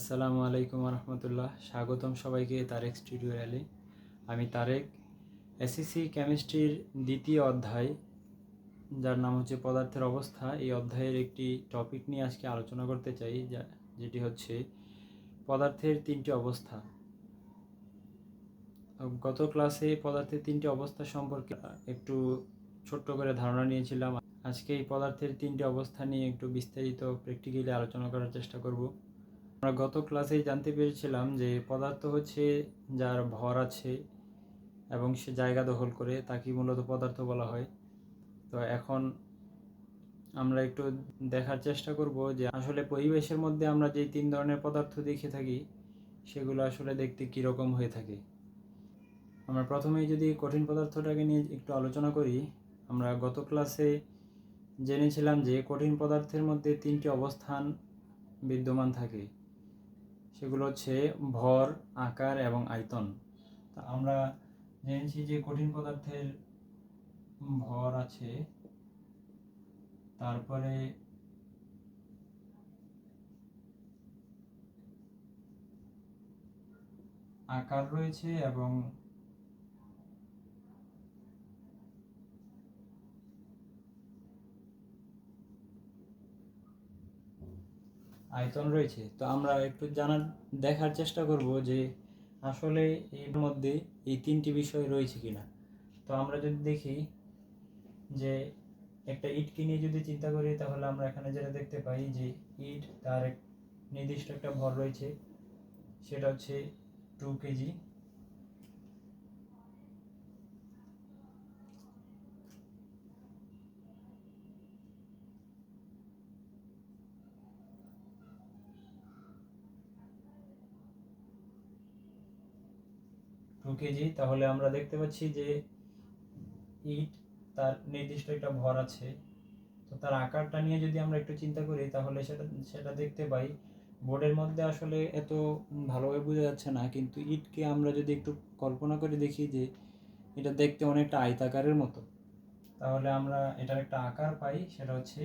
আসসালামু আলাইকুম রহমতুল্লাহ স্বাগতম সবাইকে তারেক স্টুডিওয়ালে আমি তারেক, এসএসসি কেমিস্ট্রির দ্বিতীয় অধ্যায়, যার নাম হচ্ছে পদার্থের অবস্থা। এই অধ্যায়ের একটি টপিক নিয়ে আজকে আলোচনা করতে চাই, যা, যেটি হচ্ছে পদার্থের তিনটি অবস্থা। গত ক্লাসে পদার্থের তিনটি অবস্থা সম্পর্কে একটু ছোট্ট করে ধারণা নিয়েছিলাম। আজকে এই পদার্থের তিনটি অবস্থা নিয়ে একটু বিস্তারিত প্র্যাকটিক্যালি আলোচনা করার চেষ্টা করব। আমরা গত ক্লাসেই জানতে পেরেছিলাম যে পদার্থ হচ্ছে যার ভর আছে এবং সে জায়গা দখল করে তাকে মূলত পদার্থ বলা হয়। তো এখন আমরা একটু দেখার চেষ্টা করব যে আসলে পরিবেশের মধ্যে আমরা যেই তিন ধরনের পদার্থ দেখে থাকি, সেগুলো আসলে দেখতে কীরকম হয়ে থাকে। আমরা প্রথমেই যদি কঠিন পদার্থটাকে নিয়ে একটু আলোচনা করি, আমরা গত ক্লাসে জেনেছিলাম যে কঠিন পদার্থের মধ্যে তিনটি অবস্থান বিদ্যমান থাকে। সেগুলো হচ্ছে ভর, আকার এবং আয়তন। তা আমরা জেনেছি যে কঠিন পদার্থের ভর আছে, তারপরে আকার রয়েছে এবং আয়তন রয়েছে। তো আমরা একটু জানার, দেখার চেষ্টা করব যে আসলে এর মধ্যে এই তিনটি বিষয় রয়েছে কিনা। তো আমরা যদি দেখি যে একটা ইটকে নিয়ে যদি চিন্তা করি, তাহলে আমরা এখানে যেটা দেখতে পাই যে ইট তার এক নির্দিষ্ট একটা ভর রয়েছে, সেটা হচ্ছে টু কেজি টু কেজি, তাহলে আমরা দেখতে পাচ্ছি যে ইট তার নির্দিষ্ট একটা ভর আছে। তো তার আকারটা নিয়ে যদি আমরা একটু চিন্তা করি, তাহলে সেটা সেটা দেখতে পাই। বোর্ডের মধ্যে আসলে এত ভালোভাবে বোঝা যাচ্ছে না, কিন্তু ইটকে আমরা যদি একটু কল্পনা করে দেখি যে এটা দেখতে অনেকটা আয়তাকারের মতো। তাহলে আমরা এটার একটা আকার পাই, সেটা হচ্ছে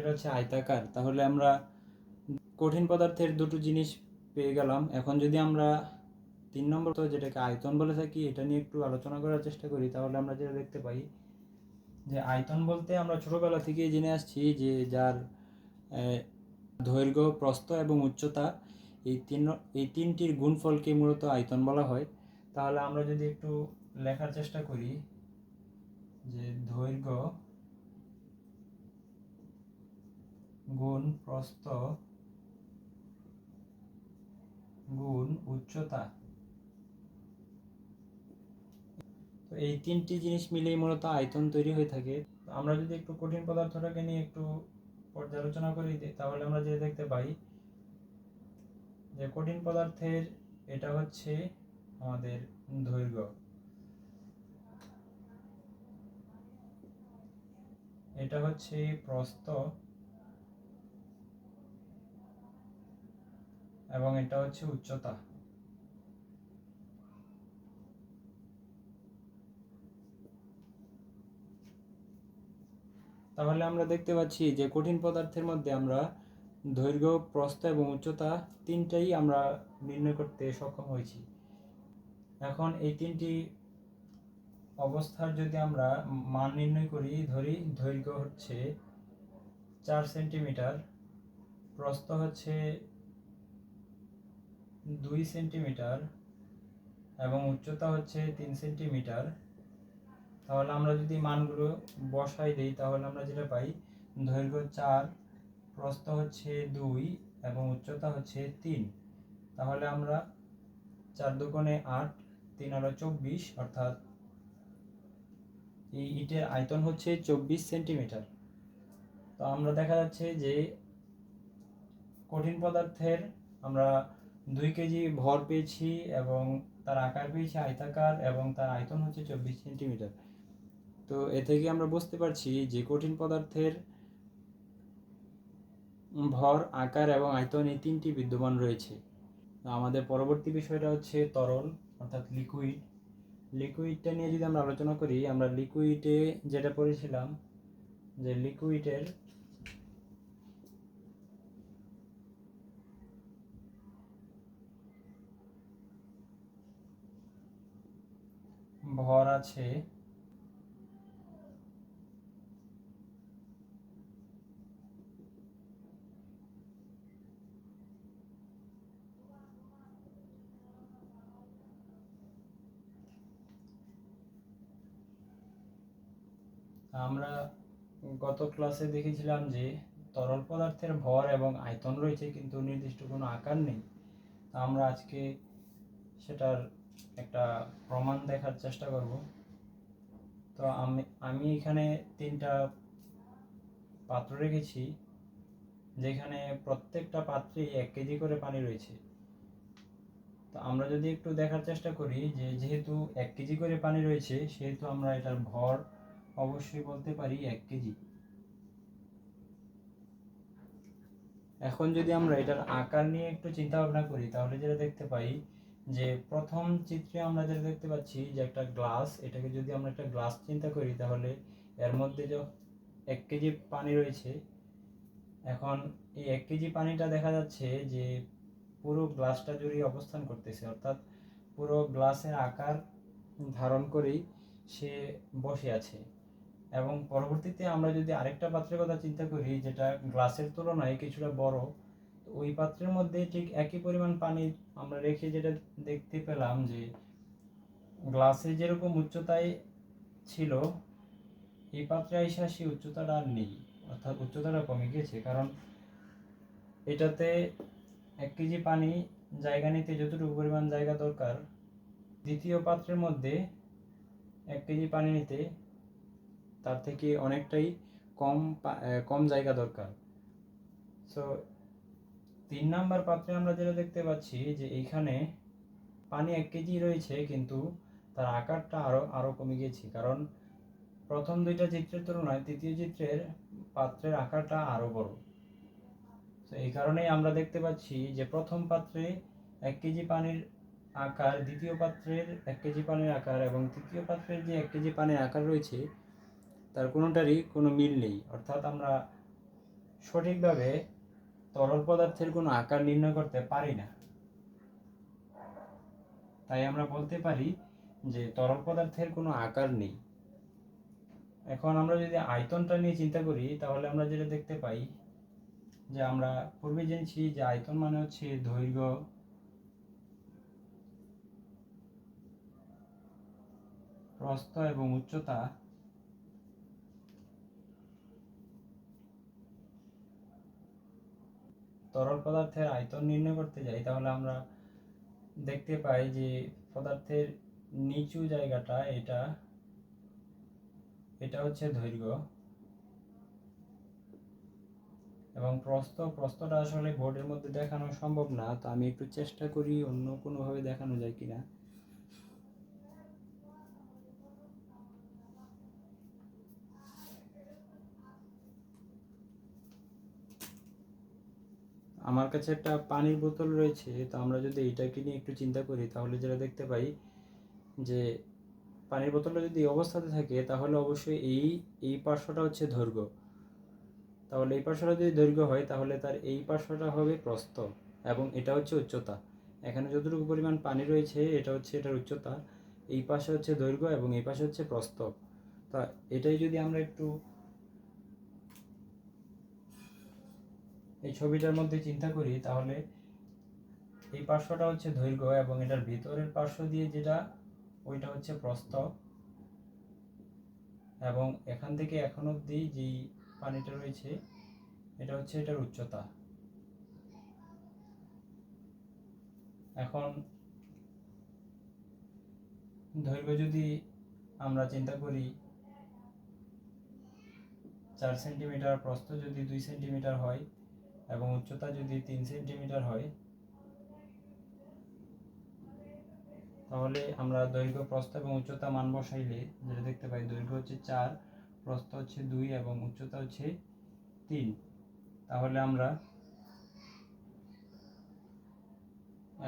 সেটা হচ্ছে আয়তাকার। তাহলে আমরা কঠিন পদার্থের দুটো জিনিস পেয়ে গেলাম। এখন যদি আমরা তিন নম্বর তো যেটাকে আয়তন বলে থাকি, এটা নিয়ে একটু আলোচনা করার চেষ্টা করি, তাহলে আমরা যেটা দেখতে পাই যে আয়তন বলতে আমরা ছোটোবেলা থেকেই জেনে আসছি যে যার দৈর্ঘ্য, প্রস্থ এবং উচ্চতা, এই তিন, এই তিনটির গুণফলকে মূলত আয়তন বলা হয়। তাহলে আমরা যদি একটু লেখার চেষ্টা করি যে দৈর্ঘ্য গুণ প্রস্থ, গুণ উচ্চতা। তো এই তিনটি জিনিস মিলেই মূলত আয়তন তৈরি হয়ে থাকে। আমরা যদি একটু কঠিন পদার্থটাকে নিয়ে একটু পর্যালোচনা করি তাহলে আমরা যে দেখতে পাই যে কঠিন পদার্থের এটা হচ্ছে আমাদের দৈর্ঘ্য। এটা হচ্ছে প্রস্থ এবং এটা হচ্ছে উচ্চতা। তাহলে আমরা দেখতে পাচ্ছি যে কঠিন পদার্থের মধ্যে আমরা দৈর্ঘ্য, প্রস্থ এবং উচ্চতা তিনটাই আমরা নির্ণয় করতে সক্ষম হয়েছি। এখন এই তিনটি অবস্থার যদি আমরা মান নির্ণয় করি, ধরি দৈর্ঘ্য হচ্ছে চার সেন্টিমিটার, প্রস্থ হচ্ছে দুই সেন্টিমিটার এবং উচ্চতা হচ্ছে তিন সেন্টিমিটার, তাহলে আমরা যদি মানগুলো বসাই দিই, তাহলে আমরা যেটা পাই, দৈর্ঘ্য চার, প্রস্থ হচ্ছে দুই এবং উচ্চতা হচ্ছে তিন। তাহলে আমরা চার দুগুণে আট, তিন আরও চব্বিশ, অর্থাৎ এই ইটের আয়তন হচ্ছে চব্বিশ সেন্টিমিটার। তো আমরা দেখা যাচ্ছে যে কঠিন পদার্থের আমরা দুই কেজি ভর পেয়েছি এবং তার আকার পেয়েছি আয়তাকার এবং তার আয়তন হচ্ছে চব্বিশ সেন্টিমিটার। তো এ থেকে আমরা বুঝতে পারছি যে কঠিন পদার্থের ভর, আকার এবং আয়তন এই তিনটি বিদ্যমান রয়েছে। আমাদের পরবর্তী বিষয়টা হচ্ছে তরল অর্থাৎ লিকুইড লিকুইডটা নিয়ে যদি আমরা আলোচনা করি, আমরা লিকুইডে যেটা পড়েছিলাম, যে লিকুইডের ভর আছে। আমরা গত ক্লাসে দেখেছিলাম যে তরল পদার্থের ভর এবং আয়তন রয়েছে, কিন্তু নির্দিষ্ট কোনো আকার নেই। আমরা আজকে সেটার একটা প্রমাণ দেখার চেষ্টা করব। তো আমি আমি এখানে তিনটা পাত্র রেখেছি, যেখানে প্রত্যেকটা পাত্রে এক কেজি করে পানি রয়েছে। তো আমরা যদি একটু দেখার চেষ্টা করি যে যেহেতু এক কেজি করে পানি রয়েছে, সেহেতু আমরা এটার ভর অবশ্যই বলতে পারি এক কেজি। এখন যদি আমরা এটার আকার নিয়ে একটু চিন্তা ভাবনা করি, তাহলে যেটা দেখতে পাই যে প্রথম চিত্রে আমরা যেটা দেখতে পাচ্ছি যে একটা গ্লাস এটাকে যদি আমরা একটা গ্লাস চিন্তা করি তাহলে এর মধ্যে যে এক কেজি পানি রয়েছে, এখন এই এক কেজি পানিটা দেখা যাচ্ছে যে পুরো গ্লাসটা জুড়ে অবস্থান করতেছে। অর্থাৎ পুরো গ্লাসের আকার ধারণ করেই সে বসে আছে। এবং পরবর্তীতে আমরা যদি আরেকটা পাত্রের কথা চিন্তা করি যেটা গ্লাসের তুলনায় কিছুটা বড় ওই পাত্রের মধ্যে ঠিক একই পরিমাণ পানি আমরা রেখে যেটা দেখতে পেলাম যে গ্লাসে যেরকম উচ্চতায় ছিল, এই পাত্রে এসে সেই উচ্চতাটা আর নেই, অর্থাৎ উচ্চতাটা কমে গেছে। কারণ এটাতে এক কেজি পানি জায়গা নিতে যতটুকু পরিমাণ জায়গা দরকার, দ্বিতীয় পাত্রের মধ্যে এক কেজি পানি নিতে তার থেকে অনেকটাই কম কম জায়গা দরকার। সো তিন নাম্বার পাত্রে আমরা যেটা দেখতে পাচ্ছি যে এইখানে পানি এক কেজি রয়েছে, কিন্তু তার আকারটা আরও আরও কমে গেছে কারণ প্রথম দুইটা চিত্রের তুলনায় তৃতীয় চিত্রের পাত্রের আকারটা আরও বড়। তো এই কারণেই আমরা দেখতে পাচ্ছি যে প্রথম পাত্রে এক কেজি পানির আকার, দ্বিতীয় পাত্রের এক কেজি পানির আকার এবং তৃতীয় পাত্রের যে এক কেজি পানির আকার রয়েছে, তার কোনোটারই কোনো মিল নেই। অর্থাৎ আমরা সঠিকভাবে তরল পদার্থের কোনো আকার নির্ণয় করতে পারি না। তাই আমরা বলতে পারি যে তরল পদার্থের কোনো আকার নেই। এখন আমরা যদি আয়তনটা নিয়ে চিন্তা করি, তাহলে আমরা যেটা দেখতে পাই যে আমরা পূর্বে জেনেছি যে আয়তন মানে হচ্ছে দৈর্ঘ্য। প্রস্থ এবং উচ্চতা তরল পদার্থের আয়তন নির্ণয় করতে যাই, তাহলে আমরা দেখতে পাই যে পদার্থের নিচু জায়গাটা, এটা এটা হচ্ছে দৈর্ঘ্য। এবং প্রস্থ, প্রস্থটা আসলে বোর্ডের মধ্যে দেখানো সম্ভব না, তো আমি একটু চেষ্টা করি অন্য কোনোভাবে দেখানো যায় কিনা। আমার কাছে একটা পানির বোতল রয়েছে, তো আমরা যদি এইটাকে নিয়ে একটু চিন্তা করি, তাহলে যেটা দেখতে পাই যে পানির বোতলটা যদি অবস্থাতে থাকে, তাহলে অবশ্যই এই এই পার্শ্বটা হচ্ছে দৈর্ঘ্য। তাহলে এই পার্শ্বটা যদি দৈর্ঘ্য হয়, তাহলে তার এই পার্শ্বটা হবে প্রস্থ এবং এটা হচ্ছে উচ্চতা। এখানে যতটুকু পরিমাণ পানি রয়েছে, এটা হচ্ছে এটার উচ্চতা। এই পাশে হচ্ছে দৈর্ঘ্য এবং এই পাশে হচ্ছে প্রস্থ। তা এটাই যদি আমরা একটু এই ছবিটার মধ্যে চিন্তা করি, তাহলে এই পার্শ্বটা হচ্ছে দৈর্ঘ্য এবং এটার ভিতরের পার্শ্ব দিয়ে যেটা, ওইটা হচ্ছে প্রস্থ। এবং এখান থেকে এখন অবধি যেই পানিটা রয়েছে, এটা হচ্ছে এটার উচ্চতা। এখন দৈর্ঘ্য যদি আমরা চিন্তা করি, চার সেন্টিমিটার প্রস্থ যদি দুই সেন্টিমিটার হয় এবং উচ্চতা যদি তিন সেন্টিমিটার হয়, তাহলে আমরা দৈর্ঘ্য, প্রস্থ এবং উচ্চতা মান বসাইলে যেটা দেখতে পাই, দৈর্ঘ্য হচ্ছে চার, প্রস্থ হচ্ছে দুই এবং উচ্চতা হচ্ছে তিন। তাহলে আমরা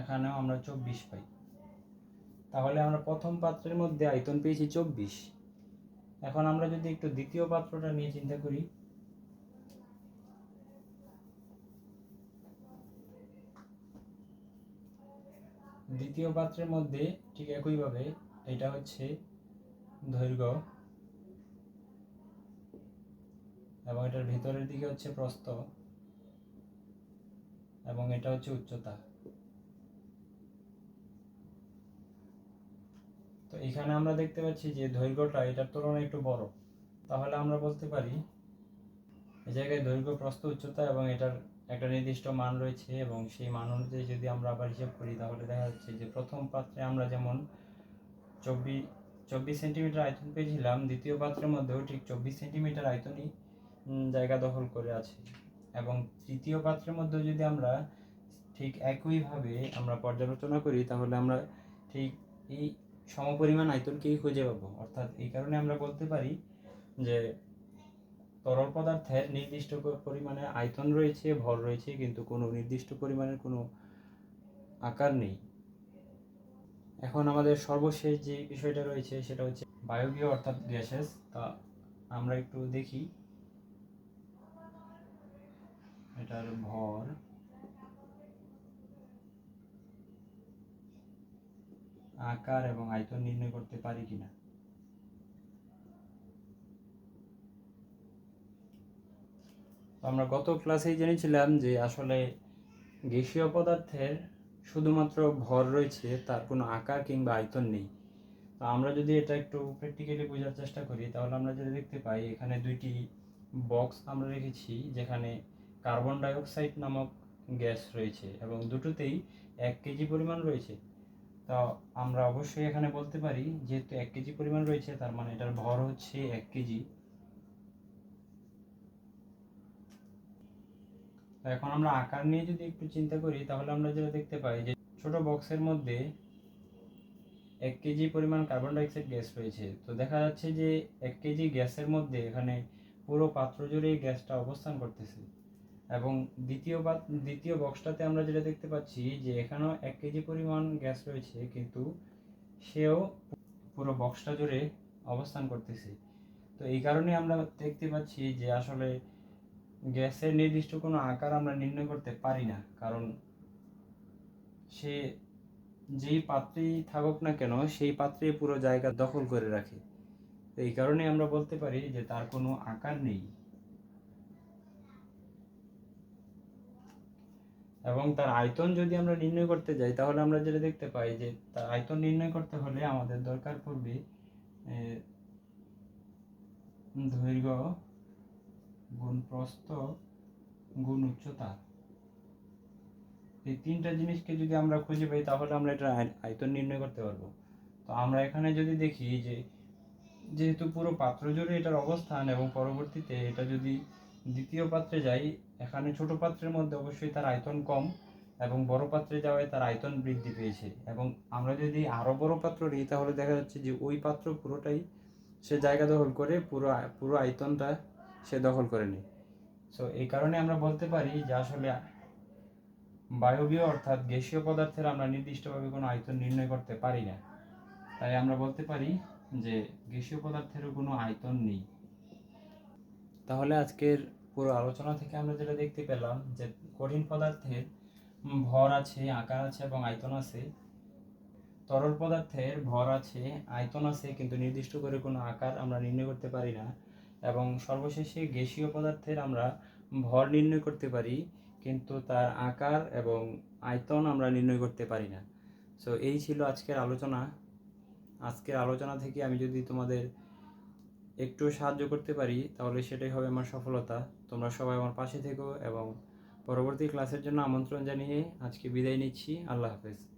এখানেও আমরা চব্বিশ পাই। তাহলে আমরা প্রথম পাত্রের মধ্যে আয়তন পেয়েছি চব্বিশ। এখন আমরা যদি একটু দ্বিতীয় পাত্রটা নিয়ে চিন্তা করি দ্বিতীয় পাত্রের মধ্যে ঠিক একইভাবে এটা হচ্ছে দৈর্ঘ্য এবং এটার ভিতরের দিকে হচ্ছে প্রস্থ এবং এটা হচ্ছে উচ্চতা। তো এখানে আমরা দেখতে পাচ্ছি যে দৈর্ঘ্যটা এটার তুলনায় একটু বড়। তাহলে আমরা বলতে পারি এই জায়গায় দৈর্ঘ্য, প্রস্থ, উচ্চতা এবং এটার একটা নির্দিষ্ট মান রয়েছে এবং সেই মান অনুযায়ী যদি আমরা আবার হিসাব করি, তাহলে দেখা যাচ্ছে যে প্রথম পাত্রে আমরা যেমন চব্বিশ চব্বিশ সেন্টিমিটার আয়তন পেয়েছিলাম, দ্বিতীয় পাত্রের মধ্যেও ঠিক চব্বিশ সেন্টিমিটার আয়তনই জায়গা দখল করে আছে। এবং তৃতীয় পাত্রের মধ্যেও যদি আমরা ঠিক একইভাবে আমরা পর্যালোচনা করি, তাহলে আমরা ঠিক এই সমপরিমাণ আয়তনকেই খুঁজে পাবো। অর্থাৎ এই কারণে আমরা বলতে পারি যে তরল পদার্থের নির্দিষ্ট পরিমাণে আয়তন রয়েছে, ভর রয়েছে, কিন্তু কোনো নির্দিষ্ট পরিমাণের কোনো আকার নেই। এখন আমাদের সর্বশেষ যে বিষয়টা রয়েছে সেটা হচ্ছে বায়বীয় অর্থাৎ গ্যাসেস। তা আমরা একটু দেখি। এটার ভর। আকার এবং আয়তন নির্ণয় করতে পারি কিনা তো আমরা গত ক্লাসেই জেনেছিলাম যে আসলে গ্যাসীয় পদার্থের শুধুমাত্র ভর রয়েছে, তার কোনো আকার কিংবা আয়তন নেই। তো আমরা যদি এটা একটু প্র্যাকটিক্যালি বোঝার চেষ্টা করি, তাহলে আমরা যেটা দেখতে পাই, এখানে দুইটি বক্স আমরা রেখেছি, যেখানে কার্বন ডাইঅক্সাইড নামক গ্যাস রয়েছে এবং দুটোতেই এক কেজি পরিমাণ রয়েছে। তো আমরা অবশ্যই এখানে বলতে পারি, যেহেতু এক কেজি পরিমাণ রয়েছে, তার মানে এটার ভর হচ্ছে এক কেজি তো এখন আমরা আকার নিয়ে যদি একটু চিন্তা করি, তাহলে আমরা যেটা দেখতে পাই যে ছোট বক্সের মধ্যে এক কেজি পরিমাণ কার্বন ডাইঅক্সাইড গ্যাস রয়েছে। তো দেখা যাচ্ছে যে এক কেজি গ্যাসের মধ্যে এখানে পুরো পাত্র জুড়ে গ্যাসটা অবস্থান করতেছে। এবং দ্বিতীয় বা, দ্বিতীয় বক্সটাতে আমরা যেটা দেখতে পাচ্ছি যে এখানেও এক কেজি পরিমাণ গ্যাস রয়েছে, কিন্তু সেও পুরো বক্সটা জুড়ে অবস্থান করতেছে। তো এই কারণে আমরা দেখতে পাচ্ছি যে আসলে গ্যাসের নির্দিষ্ট কোনো আকার আমরা নির্ণয় করতে পারি না, কারণ সে যেই পাত্রেই থাকুক না কেন, সেই পাত্রে পুরো জায়গা দখল করে রাখে। এই কারণে আমরা বলতে পারি যে তার কোনো আকার নেই। এবং তার আয়তন যদি আমরা নির্ণয় করতে যাই, তাহলে আমরা যেটা দেখতে পাই যে তার আয়তন নির্ণয় করতে হলে আমাদের দরকার পড়বে দৈর্ঘ্য গুণ প্রস্থ গুণ উচ্চতা। এই তিনটা জিনিসকে যদি আমরা খুঁজে পাই, তাহলে আমরা এটা আয়- আয়তন নির্ণয় করতে পারব। তো আমরা এখানে যদি দেখি যে, যেহেতু পুরো পাত্র জুড়ে এটার অবস্থান এবং পরবর্তীতে এটা যদি দ্বিতীয় পাত্রে যাই, এখানে ছোট পাত্রের মধ্যে অবশ্যই তার আয়তন কম এবং বড় পাত্রে যাওয়ায় তার আয়তন বৃদ্ধি পেয়েছে। এবং আমরা যদি আরও বড় পাত্র নিই, তাহলে দেখা যাচ্ছে যে ওই পাত্র পুরোটাই সে জায়গা দখল করে পুরো পুরো আয়তনটা সে দখল করে নেয়। সো এই কারণে আমরা বলতে পারি যে আসলে বায়বীয় অর্থাৎ গ্যাসীয় পদার্থের আমরা নির্দিষ্টভাবে কোনো আয়তন নির্ণয় করতে পারি না। তাই আমরা বলতে পারি যে গ্যাসীয় পদার্থেরও কোনো আয়তন নেই। তাহলে আজকের পুরো আলোচনা থেকে আমরা যেটা দেখতে পেলাম যে কঠিন পদার্থের ভর আছে আকার আছে এবং আয়তন আছে। তরল পদার্থের ভর আছে আয়তন আছে কিন্তু নির্দিষ্ট করে কোনো আকার আমরা নির্ণয় করতে পারি না। এবং সর্বশেষে গ্যাসীয় পদার্থের আমরা ভর নির্ণয় করতে পারি, কিন্তু তার আকার এবং আয়তন আমরা নির্ণয় করতে পারি না। সো এই ছিল আজকের আলোচনা। আজকের আলোচনা থেকে আমি যদি তোমাদের একটু সাহায্য করতে পারি, তাহলে সেটাই হবে আমার সফলতা। তোমরা সবাই আমার পাশে থেকো এবং পরবর্তী ক্লাসের জন্য আমন্ত্রণ জানিয়ে আজকে বিদায় নিচ্ছি। আল্লাহ হাফেজ।